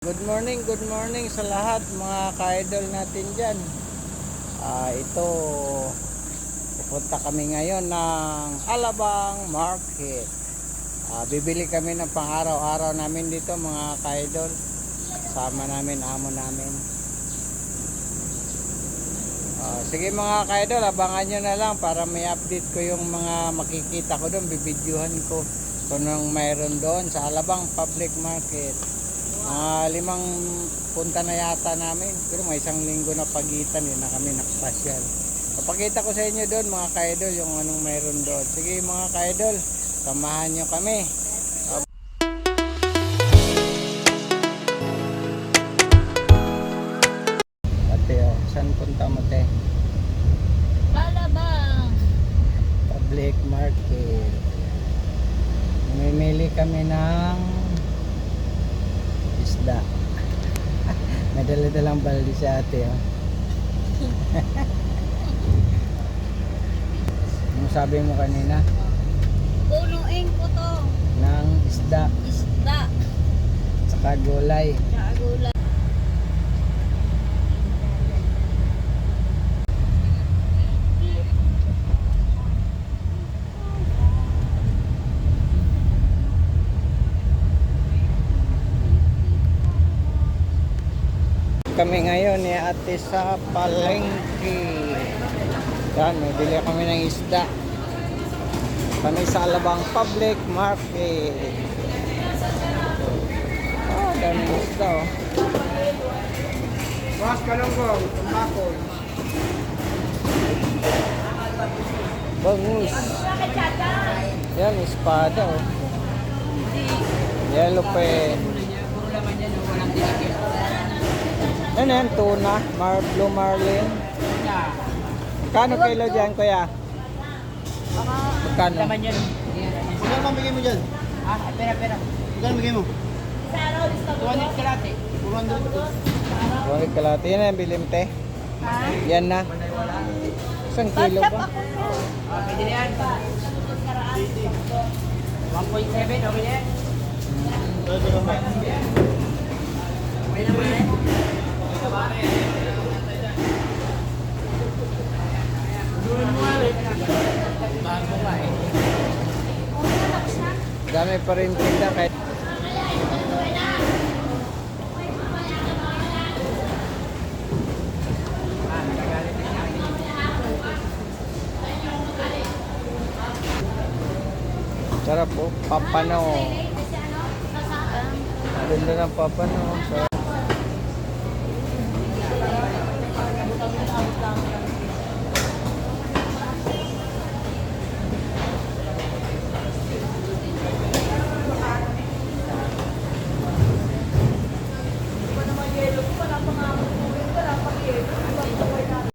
Good morning, good morning sa lahat mga ka-idol natin dyan. Ah, ito, pupunta kami ngayon ng Alabang Market. Ah, bibili kami ng pang-araw-araw namin dito mga ka-idol. Sama namin, amo namin. Ah, sige mga ka-idol, abangan nyo na lang para may update ko yung mga makikita ko doon, bibidyohan ko kung mayroon doon sa Alabang Public Market. Mga limang punta na yata namin. Pero may isang linggo na pagitan eh, na kami nakapasyal. Papakita ko sa inyo doon mga ka-idol yung anong mayroon doon. Sige mga ka-idol, samahan nyo kami. Ate, oh, saan punta mo te? Alabang. Public Market. Mamimili kami ng isda. May dala-dalang balde si ate. Oh. Ano sabi mo kanina? Punuin ko to. Ng isda, Isda. saka gulay. Tsaka gulay. Kami ngayon ni ate sa palengke. Yan, may bili kami ng isda. Kami sa Alabang Public Market. Oh, daming isda oh. Mas kalunggong, tumakol. Bangus. Yan, espada oh. Yellow pen. Ano yan? Tuna? Mar blue marlin? Kano kilo dyan, kuya? Magkano? Magkano bang bigay mo dyan? Ah, pera, pera. Magkano bigay mo? 200 kalate. 200. Balik kalate. Yan ang bilim, te. Yan na. Isang kilo ba? Ah, pwede na yan. 1.7, okay na yan. Okay naman yan. Bago nga eh. Dami pa rin tinda kahit Sarap po, papano. Ganda ng papano. Sa